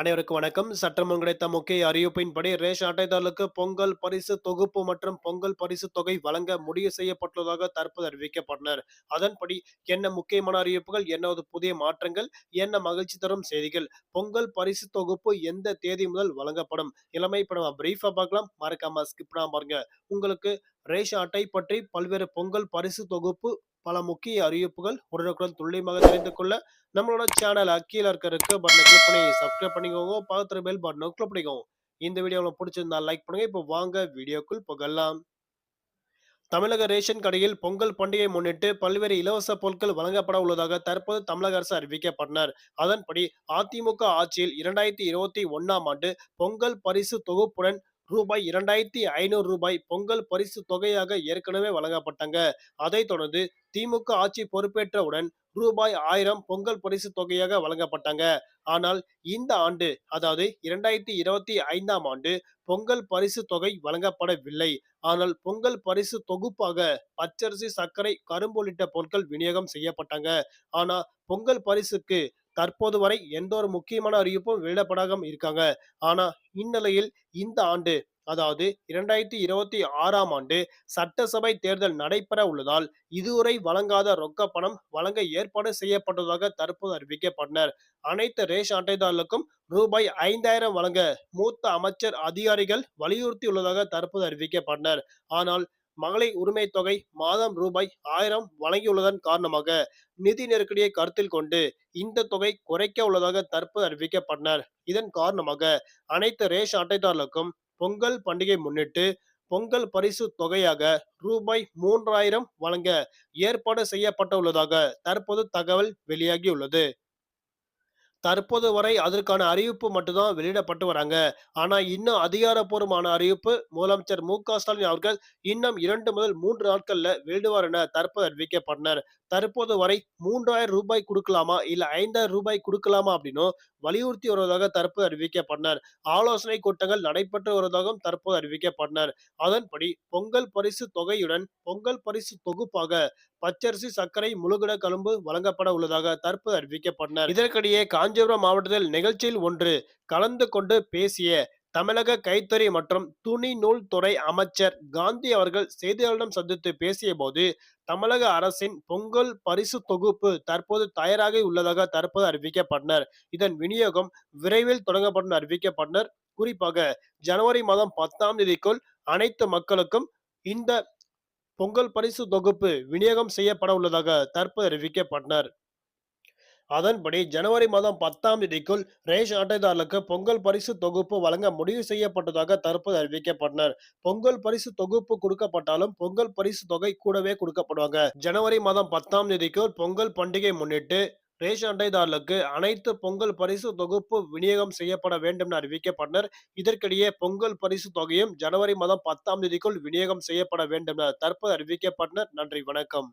அனைவருக்கும் வணக்கம். சற்றமுன் கிடைத்த முக்கிய அறிவிப்பின்படி ரேஷன் அட்டைதாரர்களுக்கு பொங்கல் பரிசு தொகுப்பு மற்றும் பொங்கல் பரிசு தொகை வழங்க முடிவு செய்யப்பட்டுள்ளதாக தற்போது அறிவிக்கப்பட்டனர். அதன்படி என்ன முக்கியமான அறிவிப்புகள் என்ன புதிய மாற்றங்கள் என்ன மகிழ்ச்சி தரும் செய்திகள் பொங்கல் பரிசு தொகுப்பு எந்த தேதி முதல் வழங்கப்படும் இளமை இப்ப நம்ம பிரீஃபா பார்க்கலாம். மறக்காம ஸ்கிப் பண்ணாம பாருங்க. உங்களுக்கு ரேஷன் அட்டை பற்றி பல்வேறு பொங்கல் பரிசு தொகுப்பு பல முக்கிய அறிவிப்புகள் உடனுக்குடன் துல்லியமாக தெரிந்து கொள்ள நம்மளோட சேனல் கீழே இருக்க இருக்க பட்டனை கிளிக் பண்ணி சப்ஸ்கிரைப் பண்ணிக்கோங்க. பக்கத்துல பெல் பட்டனை கிளிக் பண்ணிக்கோங்க. இந்த வீடியோ உங்களுக்கு பிடிச்சிருந்தா லைக் பண்ணுங்க. இப்போ வாங்க வீடியோக்குள் புகழலாம். தமிழக ரேஷன் கடையில் பொங்கல் பண்டிகையை முன்னிட்டு பல்வேறு இலவச பொருட்கள் வழங்கப்பட உள்ளதாக தற்போது தமிழக அரசு அறிவிக்கப்பட்டனர். அதன்படி அதிமுக ஆட்சியில் இரண்டாயிரத்தி இருபத்தி ஒன்னாம் ஆண்டு பொங்கல் பரிசு தொகுப்புடன் ரூபாய் இரண்டாயிரத்தி ஐநூறு ரூபாய் பொங்கல் பரிசு தொகையாக ஏற்கனவே வழங்கப்பட்டாங்க. அதைத் தொடர்ந்து திமுக ஆட்சி பொறுப்பேற்றவுடன் ரூபாய் ஆயிரம் பொங்கல் பரிசு தொகையாக வழங்கப்பட்டாங்க. ஆனால் இந்த ஆண்டு அதாவது இரண்டாயிரத்தி இருபத்தி ஐந்தாம் ஆண்டு பொங்கல் பரிசு தொகை வழங்கப்படவில்லை. ஆனால் பொங்கல் பரிசு தொகுப்பாக பச்சரிசி சர்க்கரை கரும்பு உள்ளிட்ட பொருட்கள் விநியோகம் செய்யப்பட்டாங்க. ஆனா பொங்கல் பரிசுக்கு தற்போது வரை எந்த ஒரு முக்கியமான அறிவிப்பும் வெளியிடப்படாம இருக்காங்க. ஆனா இந்நிலையில் இந்த ஆண்டு அதாவது இரண்டாயிரத்தி இருபத்தி ஆறாம் ஆண்டு சட்டசபை தேர்தல் நடைபெற உள்ளதால் இதுவரை வழங்காத ரொக்க பணம் வழங்க ஏற்பாடு செய்யப்பட்டதாக தற்போது அறிவிக்கப்பட்டனர். அனைத்து ரேஷன் அட்டைதாரர்களுக்கும் ரூபாய் ஐந்தாயிரம் வழங்க மூத்த அமைச்சர் அதிகாரிகள் வலியுறுத்தியுள்ளதாக தற்போது அறிவிக்கப்பட்டனர். ஆனால் மகளிர் உரிமை தொகை மாதம் ரூபாய் ஆயிரம் வழங்கியுள்ளதன் காரணமாக நிதி நெருக்கடியை கருத்தில் கொண்டு இந்த தொகை குறைக்க உள்ளதாக தற்போது அறிவிக்கப்பட்டனர். இதன் காரணமாக அனைத்து ரேஷன் அட்டைதாரர்களுக்கும் பொங்கல் பண்டிகை முன்னிட்டு பொங்கல் பரிசு தொகையாக ரூபாய் மூன்றாயிரம் வழங்க ஏற்பாடு செய்யப்பட்டுள்ளதாக தற்போது தகவல் வெளியாகியுள்ளது. தற்போது வரை அதற்கான அறிவிப்பு மட்டும்தான் வெளியிடப்பட்டு வராங்க. ஆனா இன்னும் அதிகாரப்பூர்வமான அறிவிப்பு முதலமைச்சர் மு க ஸ்டாலின் அவர்கள் இன்னும் இரண்டு முதல் மூன்று நாட்கள்ல வெளியிடுவார் என தற்போது அறிவிக்கப்பட்டனர். தற்போது வரை மூன்றாயிரம் ரூபாய் கொடுக்கலாமா? இல்ல ஐந்தாயிரம் ரூபாய் கொடுக்கலாமா அப்படின்னும் வலியுறுத்தி வருவதாக தற்போது அறிவிக்கப்பட்டனர். ஆலோசனை கூட்டங்கள் நடைபெற்று வருவதாகவும் தற்போது அறிவிக்கப்பட்டனர். அதன்படி பொங்கல் பரிசு தொகையுடன் பொங்கல் பரிசு தொகுப்பாக பச்சரிசி சர்க்கரை முழுகிட கழும்பு வழங்கப்பட உள்ளதாக தற்போது அறிவிக்கப்பட்டனர். இதற்கிடையே காஞ்சிபுரம் மாவட்டத்தில் நிகழ்ச்சியில் ஒன்று கலந்து கொண்டு பேசிய தமிழக கைத்தறி மற்றும் துணி நூல் துறை அமைச்சர் காந்தி அவர்கள் செய்தியாளர்களிடம் சந்தித்து பேசிய போது தமிழக அரசின் பொங்கல் பரிசு தொகுப்பு தற்போது தயாராக உள்ளதாக தற்போது அறிவிக்கப்பட்டனர். இதன் விநியோகம் விரைவில் தொடங்கப்படும் அறிவிக்கப்பட்டனர். குறிப்பாக ஜனவரி மாதம் பத்தாம் தேதிக்குள் அனைத்து மக்களுக்கும் இந்த பொங்கல் பரிசு தொகுப்பு விநியோகம் செய்யப்பட உள்ளதாக தற்போது அறிவிக்கப்பட்டனர். அதன்படி ஜனவரி மாதம் பத்தாம் தேதிக்குள் ரேஷன் அட்டைதாரர்களுக்கு பொங்கல் பரிசு தொகுப்பு வழங்க முடிவு செய்யப்பட்டதாக தற்போது அறிவிக்கப்பட்டனர். பொங்கல் பரிசு தொகுப்பு கொடுக்கப்பட்டாலும் பொங்கல் பரிசு தொகை கூடவே கொடுக்கப்படுவாங்க. ஜனவரி மாதம் பத்தாம் தேதிக்குள் பொங்கல் பண்டிகை முன்னிட்டு ரேஷன் அட்டைதாரர்களுக்கு அனைத்து பொங்கல் பரிசு தொகுப்பு விநியோகம் செய்யப்பட வேண்டும் என அறிவிக்கப்பட்டனர். இதற்கிடையே பொங்கல் பரிசு தொகையும் ஜனவரி மாதம் பத்தாம் தேதிக்குள் விநியோகம் செய்யப்பட வேண்டும் என தற்போது அறிவிக்கப்பட்டனர். நன்றி வணக்கம்.